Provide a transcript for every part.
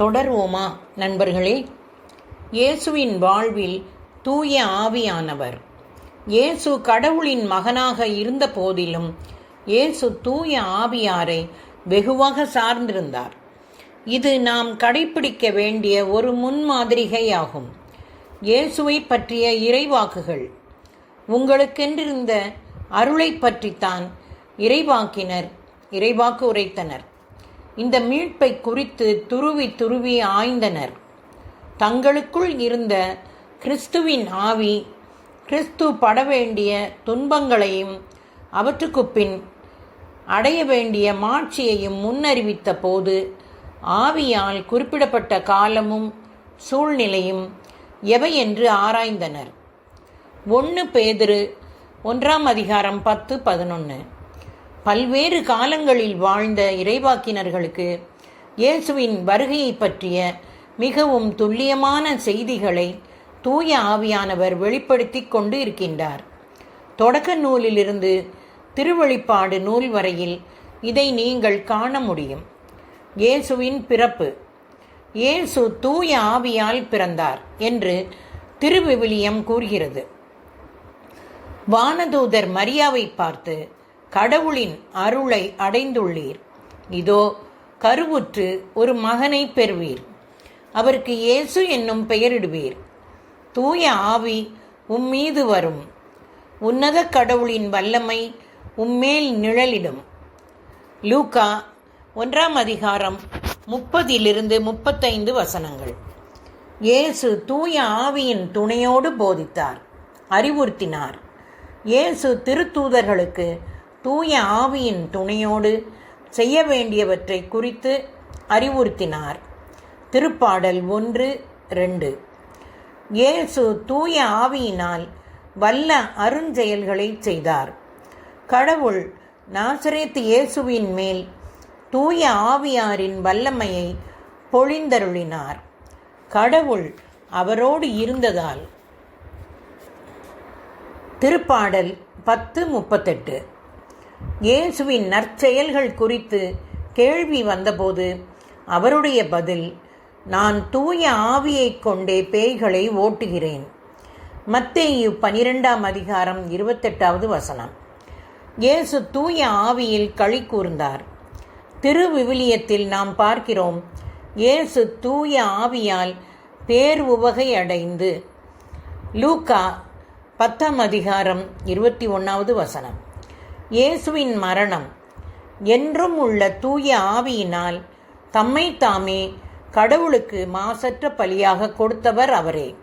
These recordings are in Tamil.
தொடர்வோமா நண்பர்களே? இயேசுவின் வாழ்வில் தூய ஆவியானவர். இயேசு கடவுளின் மகனாக இருந்த போதிலும் இயேசு தூய ஆவியாரை வெகுவாக சார்ந்திருந்தார். இது நாம் கடைபிடிக்க வேண்டிய ஒரு முன்மாதிரிகையாகும். இயேசுவை பற்றிய இறைவாக்குகள். உங்களுக்கென்றிருந்த அருளை பற்றித்தான் இறைவாக்கினர் இறைவாக்கு உரைத்தனர் இந்த மீட்பை குறித்து துருவி துருவி ஆய்ந்தனர். தங்களுக்குள் இருந்த கிறிஸ்துவின் ஆவி கிறிஸ்து பட வேண்டிய துன்பங்களையும் அவற்றுக்கு பின் அடைய வேண்டிய மாட்சியையும் முன்னறிவித்த போது ஆவியால் குறிப்பிடப்பட்ட காலமும் சூழ்நிலையும் எவை என்று ஆராய்ந்தனர். ஒன்று பேதிரு ஒன்றாம் அதிகாரம் பத்து பதினொன்று பல்வேறு காலங்களில் வாழ்ந்த இறைவாக்கினர்களுக்கு இயேசுவின் வருகையை பற்றிய மிகவும் துல்லியமான செய்திகளை தூய ஆவியானவர் வெளிப்படுத்தி கொண்டு இருக்கின்றார். தொடக்க நூலிலிருந்து திருவழிப்பாடு நூல் வரையில் இதை நீங்கள் காண முடியும். இயேசுவின் பிறப்பு. இயேசு தூய ஆவியால் பிறந்தார் என்று திருவிவிலியம் கூறுகிறது. வானதூதர் மரியாவை பார்த்து கடவுளின் அருளை அடைந்துள்ளீர். இதோ கருவுற்று ஒரு மகனை பெறுவீர். அவருக்கு இயேசு என்னும் பெயரிடுவீர். தூய ஆவி உம்மீது வரும். உன்னத கடவுளின் வல்லமை உம்மேல் நிழலிடும். லூகா ஒன்றாம் அதிகாரம் முப்பதிலிருந்து முப்பத்தைந்து வசனங்கள். இயேசு தூய ஆவியின் துணையோடு போதித்தார். அறிவுறுத்தினார். இயேசு திருத்தூதர்களுக்கு தூய ஆவியின் துணையோடு செய்ய வேண்டியவற்றை குறித்து அறிவுறுத்தினார். திருப்பாடல் ஒன்று ரெண்டு. இயேசு தூய ஆவியினால் வல்ல அருஞ்செயல்களை செய்தார். கடவுள் நாசரேத் இயேசுவின் மேல் தூய ஆவியாரின் வல்லமையை பொழிந்தருளினார். கடவுள் அவரோடு இருந்ததால். திருப்பாடல் பத்து முப்பத்தெட்டு. இயேசுவின் நற்செயல்கள் குறித்து கேள்வி வந்தபோது அவருடைய பதில் நான் தூய ஆவியைக் கொண்டே பேய்களை ஓட்டுகிறேன். மத்தேயு பனிரெண்டாம் அதிகாரம் இருபத்தெட்டாவது வசனம். இயேசு தூய ஆவியில் களி கூர்ந்தார். திருவிவிலியத்தில் நாம் பார்க்கிறோம் இயேசு தூய ஆவியால் பேர் உவகை அடைந்து லூக்கா பத்தாம் அதிகாரம் இருபத்தி ஒன்றாவது வசனம். இயேசுவின் மரணம். என்றும் உள்ள தூய ஆவியினால் தம்மை தாமே கடவுளுக்கு மாசற்ற பலியாக கொடுத்தவர் அவரே.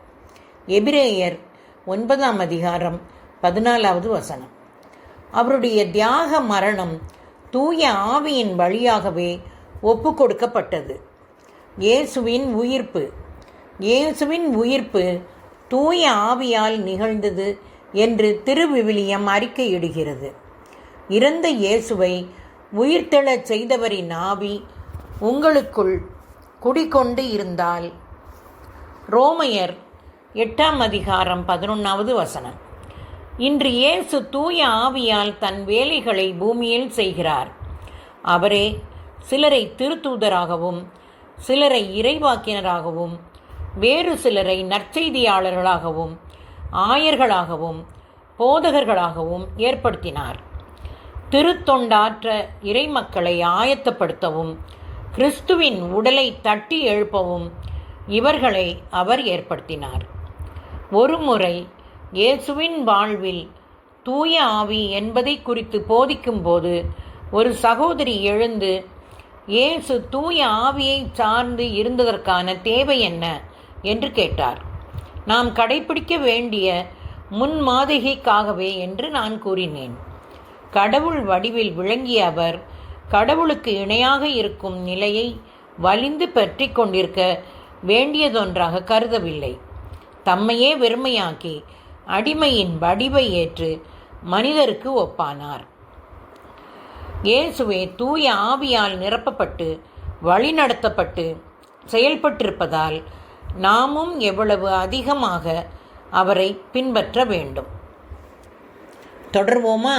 எபிரேயர் ஒன்பதாம் அதிகாரம் பதினாலாவது வசனம். அவருடைய தியாக மரணம் தூய ஆவியின் வழியாகவே ஒப்பு கொடுக்கப்பட்டது. இயேசுவின் உயிர்ப்பு. இயேசுவின் உயிர்ப்பு தூய ஆவியால் நிகழ்ந்தது என்று திருவிவிலியம் அறிக்கையிடுகிறது. இறந்த இயேசுவை உயிர்த்தெழச் செய்தவரின் ஆவி உங்களுக்குள் குடிகொண்டு இருந்தால். ரோமையர் எட்டாம் அதிகாரம் பதினொன்றாவது வசனம். இன்று இயேசு தூய ஆவியால் தன் வேலைகளை பூமியில் செய்கிறார். அவரே சிலரை திருத்தூதராகவும் சிலரை இறைவாக்கினராகவும் வேறு சிலரை நற்செய்தியாளர்களாகவும் ஆயர்களாகவும் போதகர்களாகவும் ஏற்படுத்தினார். திருத்தொண்டாற்ற இறைமக்களை ஆயத்தப்படுத்தவும் கிறிஸ்துவின் உடலை தட்டி எழுப்பவும் இவர்களை அவர் ஏற்படுத்தினார். ஒருமுறை இயேசுவின் வாழ்வில் தூய ஆவி என்பதை குறித்து போதிக்கும்போது ஒரு சகோதரி எழுந்து இயேசு தூய ஆவியை சார்ந்து இருந்ததற்கான தேவை என்ன? என்று கேட்டார். நாம் கடைபிடிக்க வேண்டிய முன்மாதிகைக்காகவே என்று நான் கூறினேன். கடவுள் வடிவில் விளங்கிய அவர் கடவுளுக்கு இணையாக இருக்கும் நிலையை வலிந்து பற்றி கொண்டிருக்க வேண்டியதொன்றாக கருதவில்லை. தம்மையே வெறுமையாக்கி அடிமையின் வடிவை ஏற்று மனிதருக்கு ஒப்பானார். இயேசுவே தூய ஆவியால் நிரப்பப்பட்டு வழிநடத்தப்பட்டு செயல்பட்டிருப்பதால் நாமும் எவ்வளவு அதிகமாக அவரை பின்பற்ற வேண்டும். தொடர்வோமா?